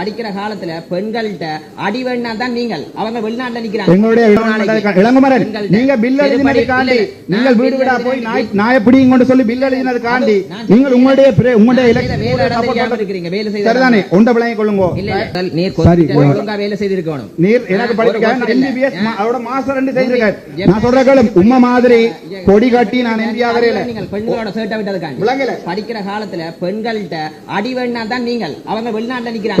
படிக்கிற காலத்துல பெண்கள்கிட்ட அடி வேணா தான் நீங்கள். அவங்க வெளிநாட்டுல நிக்கிறாங்க. எங்களுடைய இளங்குமரன் இளங்குமரன் பெண்கள்ட்ட நீங்க பில் எழுதினதுக்காண்டி இல்ல, இல்ல. நீங்கள் வீடு வீடா நான் போய் நாய் நான் நாயை பிடிங்க கொண்டு சொல்லி பில் எழுதினதுக்காண்டி நான் நீங்கள் உங்களுடைய உங்களுடைய வேலை இருக்கிறீங்க, செய்த சரிதானே. உண்ட கொள்ளுங்க. நீர் ஒழுங்கா வேலை செய்திருக்கணும். நீர் எனக்கு ஒரு படிக்க வருஷம் இல்ல. எம்பிபிஎஸ் அதோட மாஸ்டர் ரெண்டு செய்திருக்காரு. நான் சொல்ற உம்ம மாதிரி கொடி கட்டி நான் எம்பி ஆகிறேன் நீங்கள் பெண்களோட சேட்டை விட்டதுக்காண்டி. படிக்கிற காலத்துல பெண்கள்கிட்ட அடி வேணா தான் நீங்கள். அவங்க வெளிநாட்டுல நிக்கிறாங்க.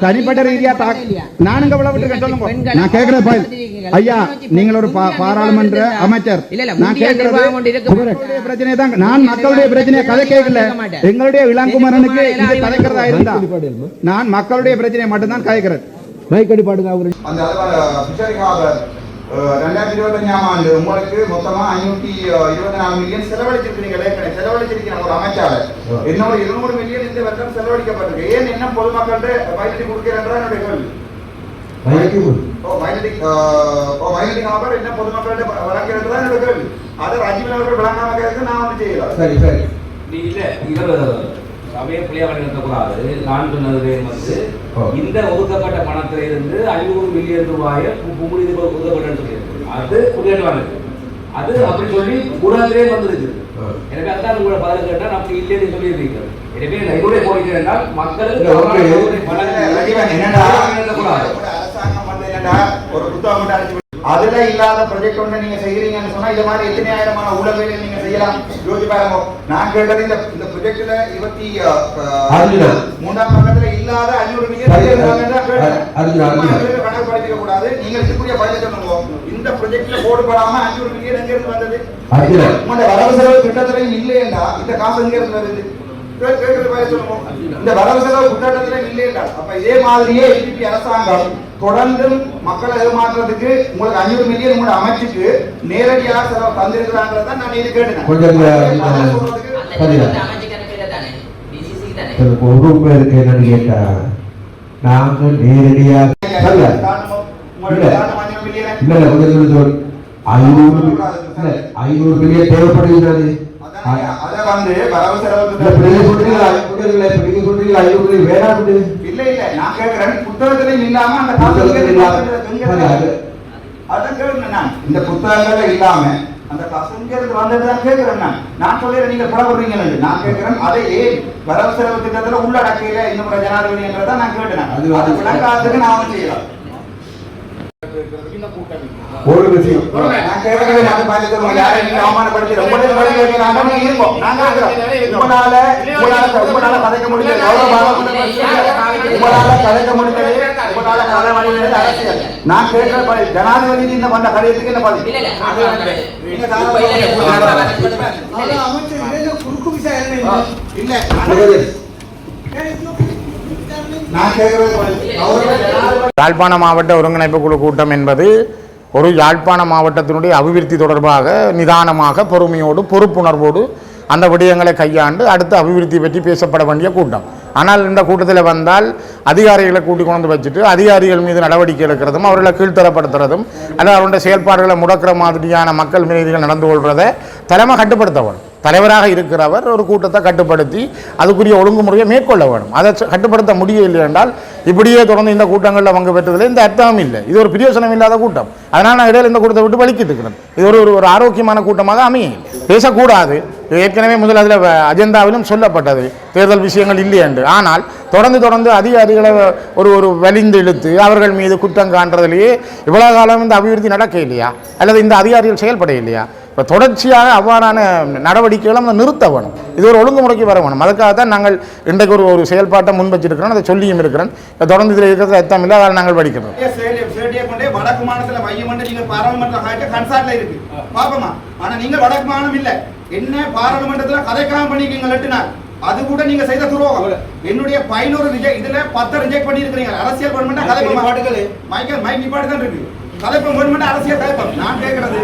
தனிப்பட்ட ரீதியா தாக் நானுங்க இவ்வளவு விட்டுருக்கேன் சொல்லுங்க. நான் கேட்கிறேன் பாய் ஐயா நீங்கள் ஒரு பா- பாராளுமன்ற அமைச்சர். நான். மக்களுடைய பிரச்சனை தான் நான் மக்களுடைய பிரச்சனையை கதை கேட்கல எங்களுடைய இளங்குமரனுக்கு இது கதைக்கிறதா இருந்தா நான் மக்களுடைய பிரச்சனையை மட்டும்தான் கதைக்கிறேன் மைக்கடி பாடுங்க அவரு. அந்த அளவில் ஃபிஷரி ஹார்பர் ரெண்டாயிரத்தி இருபத்தஞ்சாம் ஆண்டு உங்களுக்கு மொத்தமா ஐநூத்தி இருபத்தி நாலு மில்லியன் செலவழிச்சிருக்கீங்க ஏற்கனவே செலவழிச்சிருக்கீங்க ஒரு அமைச்சாளர் இன்னொரு இருநூறு மில்லியன் இந்த வருடம் செலவழிக்கப்பட்டிருக்கு ஏன் என்ன பொதுமக்கள்கிட்ட பயனடி கொடுக்கிறன்றா என்னுடைய கேள்வி ஓ பயனடி ஓ பயனடி ஹார்பர் என்ன பொதுமக்கள்கிட்ட வழங்கிறது தான் என்னுடைய கேள்வி அதை ராஜீவ் அவர்கள் வழங்காம கேட்க நான் வந்து செய்யலாம் சரி சரி நீ இல்ல இவர் சமய பிள்ளையா வழிநடத்தக்கூடாது நான் சொன்னது வந்து. இந்த ஒதுக்கப்பட்ட பணத்தில இருந்து ஐநூறு மில்லியன் ரூபாயை குமுடி ஒதுக்கப்பட்டு சொல்லியிருக்கு அது புரியவானது அது அப்படி சொல்லி ஊடகத்திலே வந்திருக்கு ஆ. எனவே அதான் உங்களை பதில் கேட்டா நம்ம இல்லைன்னு சொல்லியிருக்கீங்க எனவே என்னுடைய கோரிக்கை என்றால் மக்களுக்கு என்னடா ஒரு புத்தகம் அடிச்சு அதுல இல்லாத ப்ரொஜெக்ட் ஒண்ணு நீங்க செய்யறீங்கன்னு சொன்னா இந்த மாதிரி எத்தனை ஆயிரமான ஊழல்களை நீங்க செய்யலாம் யோசிச்சு பாருங்க நான் கேட்டது இந்த இந்த ப்ரொஜெக்ட்ல இருபத்தி. மூன்றாம் பக்கத்துல இல்லாத ஐநூறு மில்லியன் சரி, செய்யறாங்கன்னு தான் கேட்டேன். அர்ஜுனா, சும்மா அர்ஜுனா. இதுல கணக்கு படிக்க கூடாது நீங்க இருக்கக்கூடிய பதில் சொல்லுங்க இந்த ப்ரொஜெக்ட்ல போடுபடாம ஐநூறு மில்லியன் எங்க இருந்து வந்தது. உங்களோட வரவு செலவு திட்டத்திலையும் இல்லையேண்டா இந்த காசு எங்க இருந்து வருது இந்த வரவு செலவு திட்டத்தில இல்லையேண்டா அப்ப இதே மாதிரியே அரசாங்கம் தொடர்ந்து மக்களை ஏமாற்றுறதுக்கு உங்களுக்கு அஞ்சூறு மில்லியன் உங்களோட அமைச்சுக்கு நேரடியாக செலவு தந்திருக்கிறாங்கிறத நான் இது கேட்டேன் கொஞ்சம் ஒரு என்னன்னு கேட்டா நாங்க நேரடியா சொல்ல காரணம் உங்களோட இல்ல. காரணம் அஞ்சூறு மில்லியன் இல்ல இல்ல கொஞ்சம் கொஞ்சம் சொல்லு. ஐநூறு ஐநூறு மில்லியன் தேவைப்படுகிறது அதை வந்து வரவு செலவு சொல்றீங்களா? ஐநூறு ஐநூறு வேணாம் இல்ல இல்ல. நான் கேக்குறேன் புத்தகத்திலையும் இல்லாம அந்த காசு எங்க புத்தகத்துல இல்லாம. வந்தது? அது- அதான் கேக்குறேன் நான். இந்த புத்தகங்கள்ல இல்லாம அந்த காசு எங்க இருந்து வந்ததுதான் கேக்குறேன் நான். நான் சொல்லிடுறேன் நீங்க புறப்படுறீங்கன்னு நான் கேக்குறேன் அதை ஏன் வரவு செலவு திட்டத்துல உள்ளடக்கையில முறை ஜனாதிபதி என்றதை நான் கேட்டேன் அது- விளங்காததுக்கு நான் செய்யலாம். ஒரு விஷயம். அவமானப்படுத்தி இருப்போம். உங்களால உங்களால கதைக்க முடியல. உங்களால கதைக்க முடியல. உங்களால கதை அரசியல். நான் கேட்கிற பதில் ஜனாதிபதி இந்த வந்த கடிதத்துக்கு என்ன பதில்? இல்ல நான் கேட்கறது பதில். யாழ்ப்பாண மாவட்ட ஒருங்கிணைப்பு குழு கூட்டம் என்பது ஒரு யாழ்ப்பாண மாவட்டத்தினுடைய அபிவிருத்தி தொடர்பாக நிதானமாக பொறுமையோடு பொறுப்புணர்வோடு அந்த விடயங்களை கையாண்டு அடுத்த அபிவிருத்தி பற்றி பேசப்பட வேண்டிய கூட்டம். ஆனால் இந்த கூட்டத்தில் வந்தால் அதிகாரிகளை கூட்டி கொண்டு வச்சுட்டு அதிகாரிகள் மீது நடவடிக்கை எடுக்கிறதும் அவர்களை கீழ்த்தரப்படுத்துறதும் அல்லது அவருடைய செயல்பாடுகளை முடக்கிற மாதிரியான மக்கள் மீதிகள் நடந்து கொள்வதை தலைமை கட்டுப்படுத்தவர் தலைவராக இருக்கிறவர் ஒரு கூட்டத்தை கட்டுப்படுத்தி அதுக்குரிய ஒழுங்குமுறையை மேற்கொள்ள வேணும் அதை கட்டுப்படுத்த முடியவில்லை என்றால் இப்படியே தொடர்ந்து இந்த கூட்டங்களில் பங்கு பெற்றதில் இந்த அர்த்தமும் இல்லை. இது ஒரு பிரியோசனம் இல்லாத கூட்டம். அதனால் நான் இடையில இந்த கூட்டத்தை விட்டு வலிக்கிட்டு இருக்கிறேன். இது ஒரு ஒரு- ஒரு ஆரோக்கியமான கூட்டமாக அமையும் பேசக்கூடாது. ஏற்கனவே முதல் அதில் அஜெண்டாவிலும் சொல்லப்பட்டது. தேர்தல் விஷயங்கள் இல்லை என்று. ஆனால் தொடர்ந்து தொடர்ந்து அதிகாரிகளை ஒரு ஒரு வலிந்து இழுத்து அவர்கள் மீது குற்றம் காண்றதுலேயே இவ்வளவு காலம் இந்த அபிவிருத்தி நடக்க இல்லையா அல்லது இந்த அதிகாரிகள் செயல்பட இல்லையா இப்போ தொடர்ச்சியாக அவ்வாறான நடவடிக்கைகளை நம்ம நிறுத்த வேணும். இது ஒரு ஒழுங்குமுறைக்கு வர வேணும். அதுக்காக தான் நாங்கள் இன்றைக்கு ஒரு ஒரு செயல்பாட்டை முன் வச்சிருக்கிறோம் அதை சொல்லியும் இருக்கிறேன் இப்ப தொடர்ந்து இதில் இருக்கிறது அர்த்தம் இல்லை. அதை நாங்கள் படிக்கிறோம். வடக்கு மாநிலத்துல மையம் நீங்க பாராளுமன்ற கன்சார்ட்ல இருக்கு. பாப்போமா? ஆனா நீங்க வடக்கு மாநிலம் இல்ல. என்ன பாராளுமன்றத்துல கதைக்காம பண்ணிருக்கீங்க நாள் அது கூட நீங்க செய்த துரோகம். என்னுடைய பதினோரு இதுல பத்து ரிஜெக்ட் பண்ணி இருக்கிறீங்க அரசியல் பண்ணா மைக்கேல் மைக் நிப்பாட்டு தான் இருக்கு. கலைப்பம் வேணுமென்ற அரசியல் கலைப்பம் நான் கேட்கறது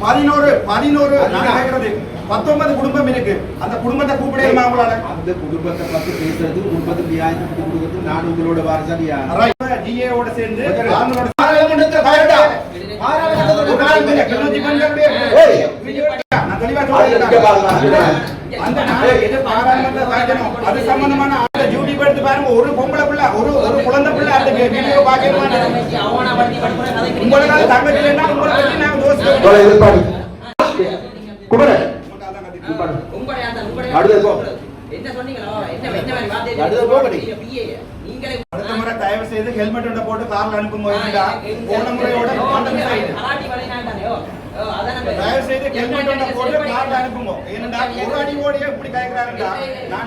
பதினோரு பதினோரு நான் கேட்கறது. பத்தொன்பது குடும்பம் இருக்கு அந்த குடும்பத்தை கூப்பிடலாமா அவங்களால அந்த குடும்பத்தை பத்தி பேசுறது குடும்பத்துக்கு நியாயம் கொடுக்கறது நான் உங்களோட வாரசா டிஏவோட சேர்ந்து நான் தெளிவா. அந்த நாளை எது பாராளுமன்ற அது சம்பந்தமான எடுத்து பாருங்க ஒரு பொம்பளை பிள்ளை ஒரு ஒரு குழந்தை பிள்ளை அந்த வீடியோ பார்க்கணும்? உங்களுக்கு தங்கச்சி இல்லைன்னா உங்களை பத்தி தோசை குமரன் அடுத்து முறை தயவு செய்து ஹெல்மெட் போட்டு கார்ல அனுப்பும் போதுடா போன முறையோட தயவு செய்து ஹெல்மெட் போட்டு கார்ல அனுப்புங்க. ஒரு அடி ஓடியே இப்படி கேட்கிறாருடா நான்